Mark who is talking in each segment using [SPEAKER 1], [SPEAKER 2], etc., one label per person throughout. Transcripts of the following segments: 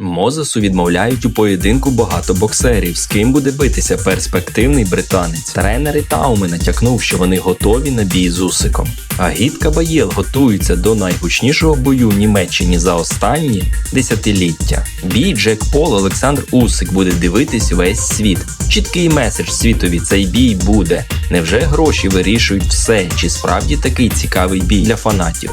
[SPEAKER 1] Мозесу відмовляють у поєдинку багато боксерів, з ким буде битися перспективний британець. Тренер Ітауми натякнув, що вони готові на бій з Усиком. А Гід Кабаєл готується до найгучнішого бою в Німеччині за останні десятиліття. Бій Джек Пол Олександр Усик буде дивитись весь світ. Чіткий меседж світові цей бій буде. Невже гроші вирішують все? Чи справді такий цікавий бій для фанатів?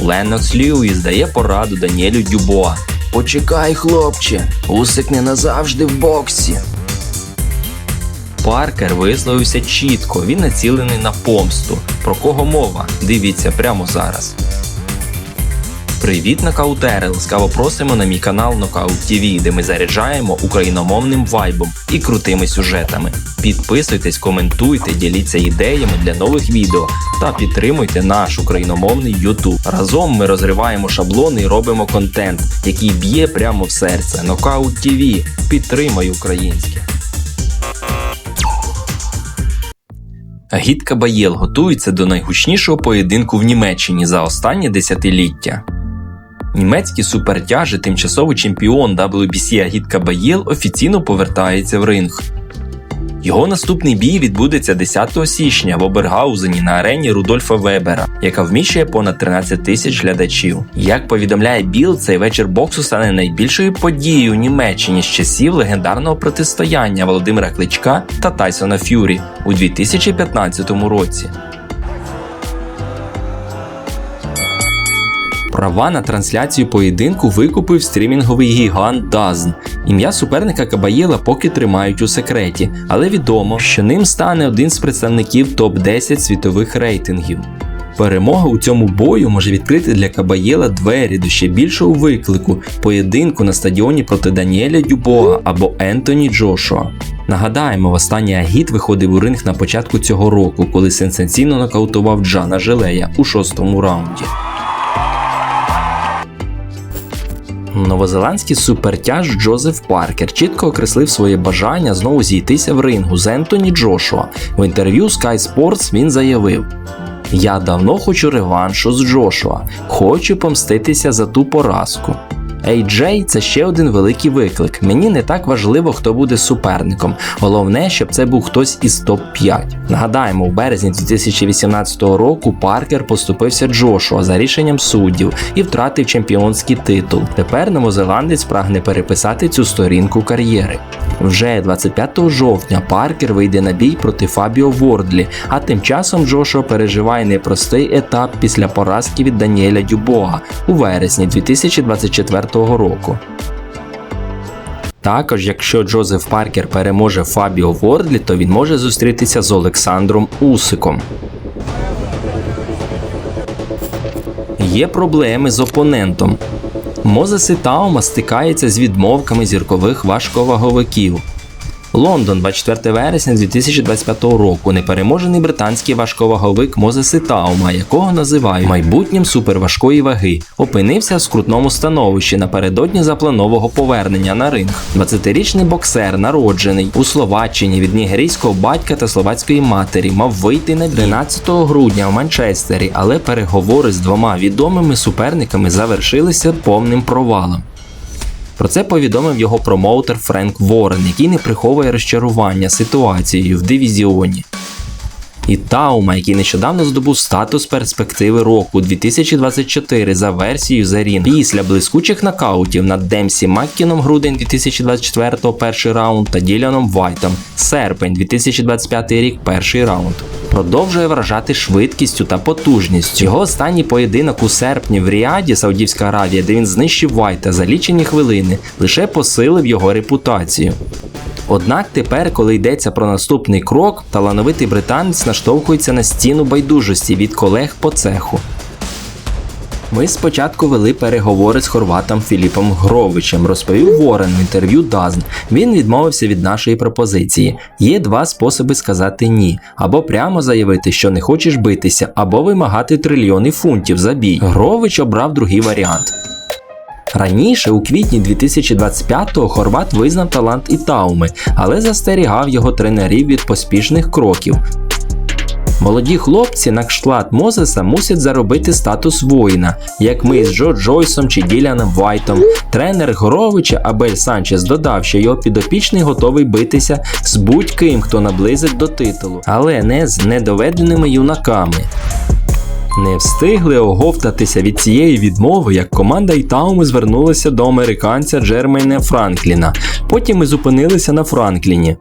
[SPEAKER 1] Леннокс Льюіс дає пораду Даніелю Дюбоа.
[SPEAKER 2] Почекай, хлопче, усик не назавжди в боксі.
[SPEAKER 1] Паркер висловився чітко, він націлений на помсту. Про кого мова? Дивіться прямо зараз. Привіт, нокаутери! Ласкаво просимо на мій канал Knockout TV, де ми заряджаємо україномовним вайбом і крутими сюжетами. Підписуйтесь, коментуйте, діліться ідеями для нових відео та підтримуйте наш україномовний YouTube. Разом ми розриваємо шаблони і робимо контент, який б'є прямо в серце. Knockout TV. Підтримай українське. Гід Кабаєл готується до найгучнішого поєдинку в Німеччині за останнє десятиліття. Німецький супертяжі тимчасовий чемпіон WBC Агіт Кабаєл офіційно повертається в ринг. Його наступний бій відбудеться 10 січня в Обергаузені на арені Рудольфа Вебера, яка вміщує понад 13 тисяч глядачів. Як повідомляє Біл, цей вечір боксу стане найбільшою подією у Німеччині з часів легендарного протистояння Володимира Кличка та Тайсона Ф'юрі у 2015 році. Права на трансляцію поєдинку викупив стрімінговий гігант DAZN. Ім'я суперника Кабаєла поки тримають у секреті, але відомо, що ним стане один з представників топ-10 світових рейтингів. Перемога у цьому бою може відкрити для Кабаєла двері до ще більшого виклику поєдинку на стадіоні проти Даніеля Дюбоа або Ентоні Джошуа. Нагадаємо, востаннє Агіт виходив у ринг на початку цього року, коли сенсаційно нокаутував Джана Желея у шостому раунді. Новозеландський супертяж Джозеф Паркер чітко окреслив своє бажання знову зійтися в рингу з Ентоні Джошуа. В інтерв'ю Sky Sports він заявив: Я давно хочу реваншу з Джошуа, хочу помститися за ту поразку. AJ – це ще один великий виклик. Мені не так важливо, хто буде суперником. Головне, щоб це був хтось із топ-5. Нагадаємо, у березні 2018 року Паркер поступився Джошуа за рішенням суддів і втратив чемпіонський титул. Тепер новозеландець прагне переписати цю сторінку кар'єри. Вже 25 жовтня Паркер вийде на бій проти Фабіо Вордлі, а тим часом Джошуа переживає непростий етап після поразки від Даніеля Дюбоа у вересні 2024 року. Також, якщо Джозеф Паркер переможе Фабіо Вордлі, то він може зустрітися з Олександром Усиком. Є проблеми з опонентом. Мозес Таума стикається з відмовками зіркових важковаговиків. Лондон, 24 вересня 2025 року. Непереможений британський важковаговик Мозес Ітаума, якого називають майбутнім суперважкої ваги, опинився в скрутному становищі напередодні запланового повернення на ринг. 20-річний боксер, народжений у Словаччині від нігерійського батька та словацької матері, мав вийти на 13 грудня в Манчестері, але переговори з двома відомими суперниками завершилися повним провалом. Про це повідомив його промоутер Френк Ворен, який не приховує розчарування ситуацією в дивізіоні. І Таума, який нещодавно здобув статус перспективи року 2024 за версією Зарін після блискучих нокаутів над Демсі Маккіном грудень 2024 перший раунд та Діляном Вайтом серпень 2025 рік перший раунд. Продовжує вражати швидкістю та потужністю. Його останній поєдинок у серпні в Ріаді, Саудівська Аравія, де він знищив Вайта за лічені хвилини, лише посилив його репутацію. Однак тепер, коли йдеться про наступний крок, талановитий британець наштовхується на стіну байдужості від колег по цеху. Ми спочатку вели переговори з хорватом Філіпом Гровичем, розповів Ворен в інтерв'ю Дазн. Він відмовився від нашої пропозиції. Є два способи сказати ні: або прямо заявити, що не хочеш битися, або вимагати трильйони фунтів за бій. Грович обрав другий варіант. Раніше, у квітні 2025-го, Хорват визнав талант Ітауми, але застерігав його тренерів від поспішних кроків. Молоді хлопці на кшталт Мозеса мусять заробити статус воїна, як ми з Джо Джойсом чи Діляном Вайтом. Тренер Горовича Абель Санчес додав, що його підопічний готовий битися з будь-ким, хто наблизить до титулу, але не з недоведеними юнаками. Не встигли оговтатися від цієї відмови, як команда Ітауми звернулася до американця Джермейна Франкліна. Потім ми зупинилися на Франкліні.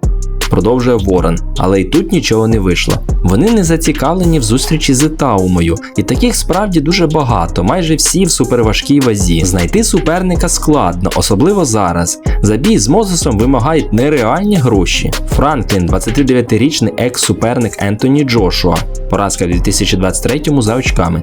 [SPEAKER 1] Продовжує Ворон, але й тут нічого не вийшло. Вони не зацікавлені в зустрічі з Ітаумою, і таких справді дуже багато, майже всі в суперважкій вазі. Знайти суперника складно, особливо зараз. Забій з Мозесом вимагають нереальні гроші. Франклін, 29-річний екс-суперник Ентоні Джошуа. Поразка в 2023 за очками.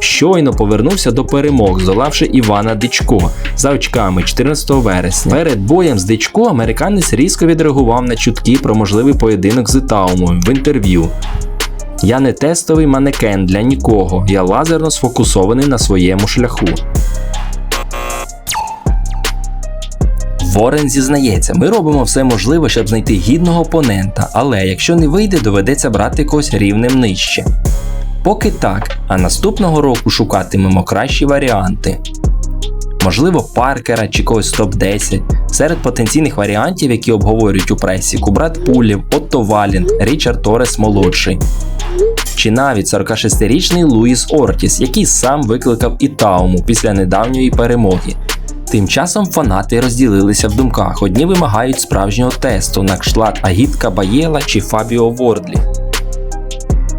[SPEAKER 1] Щойно повернувся до перемог, здолавши Івана Дичко за очками 14 вересня. Перед боєм з Дичко американець різко відреагував на чутки про можливий поєдинок з Ітаумою в інтерв'ю. Я не тестовий манекен для нікого, я лазерно сфокусований на своєму шляху. Ворен зізнається, ми робимо все можливе, щоб знайти гідного опонента, але якщо не вийде, доведеться брати когось рівнем нижче. Поки так, а наступного року шукатимемо кращі варіанти. Можливо, Паркера чи когось топ-10. Серед потенційних варіантів, які обговорюють у пресі, Кубрат Пулів, Отто Валін, Річард Торес молодший. Чи навіть 46-річний Луїс Ортіс, який сам викликав Ітауму після недавньої перемоги. Тим часом фанати розділилися в думках. Одні вимагають справжнього тесту на кшталт Агітка Баєла чи Фабіо Вордлі.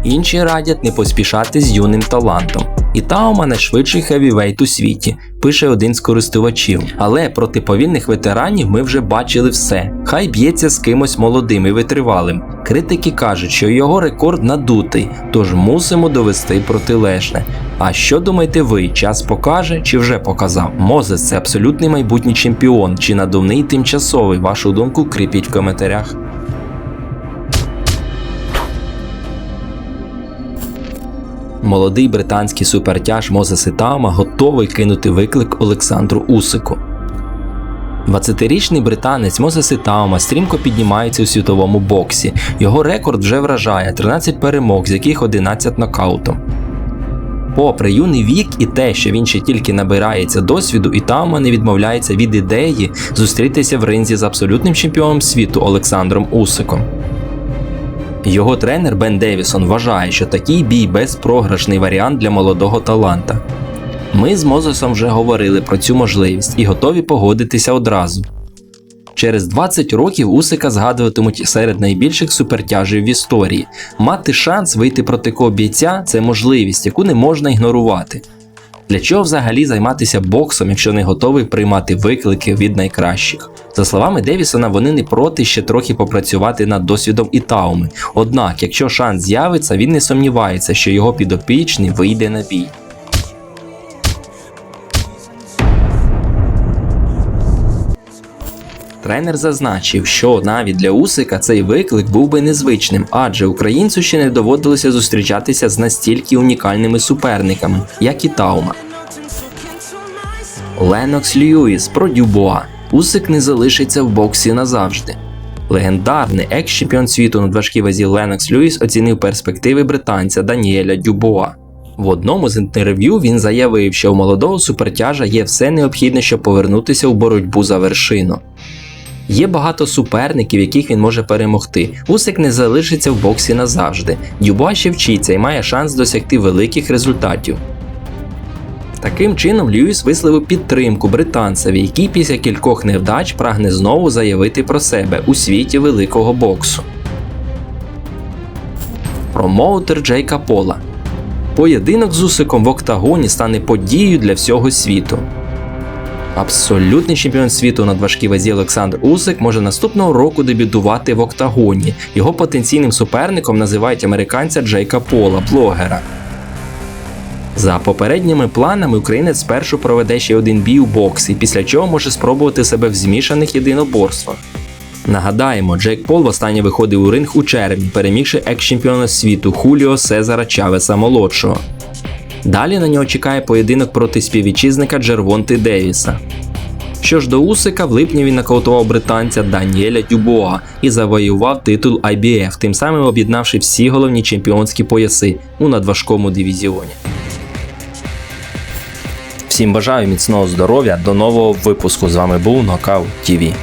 [SPEAKER 1] Інші радять не поспішати з юним талантом. І Таума найшвидший хевівейт у світі, пише один з користувачів. Але проти повільних ветеранів ми вже бачили все. Хай б'ється з кимось молодим і витривалим. Критики кажуть, що його рекорд надутий, тож мусимо довести протилежне. А що думаєте ви? Час покаже чи вже показав? Мозес це абсолютний майбутній чемпіон чи надувний тимчасовий. Вашу думку кріпіть в коментарях. Молодий британський супертяж Мозес Ітама готовий кинути виклик Олександру Усику. 20-річний британець Мозес Ітаума стрімко піднімається у світовому боксі. Його рекорд вже вражає 13 перемог, з яких 11 нокаутом. Попри юний вік і те, що він ще тільки набирається досвіду, Ітаума не відмовляється від ідеї зустрітися в ринзі з абсолютним чемпіоном світу Олександром Усиком. Його тренер Бен Девісон вважає, що такий бій безпрограшний варіант для молодого таланта. Ми з Мозесом вже говорили про цю можливість і готові погодитися одразу. Через 20 років Усика згадуватимуть серед найбільших супертяжів в історії. Мати шанс вийти проти такого бійця це можливість, яку не можна ігнорувати. Для чого взагалі займатися боксом, якщо не готовий приймати виклики від найкращих? За словами Девісона, вони не проти ще трохи попрацювати над досвідом Ітауми. Однак, якщо шанс з'явиться, він не сумнівається, що його підопічний вийде на бій. Тренер зазначив, що навіть для Усика цей виклик був би незвичним, адже українцю ще не доводилося зустрічатися з настільки унікальними суперниками, як і Таума. Ленокс Льюіс про Дюбуа. Усик не залишиться в боксі назавжди. Легендарний екс-чемпіон світу на важкій вазі Ленокс Льюіс оцінив перспективи британця Даніеля Дюбуа. В одному з інтерв'ю він заявив, що у молодого супертяжа є все необхідне, щоб повернутися у боротьбу за вершину. Є багато суперників, яких він може перемогти. Усик не залишиться в боксі назавжди. Дюбуа ще вчиться і має шанс досягти великих результатів. Таким чином, Льюіс висловив підтримку британцеві, який після кількох невдач прагне знову заявити про себе у світі великого боксу. Промоутер Джейка Пола. Поєдинок з Усиком в октагоні стане подією для всього світу. Абсолютний чемпіон світу на важкій вазі Олександр Усик може наступного року дебютувати в октагоні. Його потенційним суперником називають американця Джейка Пола, блогера. За попередніми планами українець спершу проведе ще один бій у боксі, після чого може спробувати себе в змішаних єдиноборствах. Нагадаємо, Джек Пол востаннє виходив у ринг у червні, перемігши екс-чемпіона світу Хуліо Сезара Чавеса молодшого. Далі на нього чекає поєдинок проти співвітчизника Джервонти Девіса. Що ж до Усика, в липні він нокаутував британця Даніеля Дюбоа і завоював титул IBF, тим самим об'єднавши всі головні чемпіонські пояси у надважкому дивізіоні. Всім бажаю міцного здоров'я. До нового випуску з вами був Нокау ТІВІ.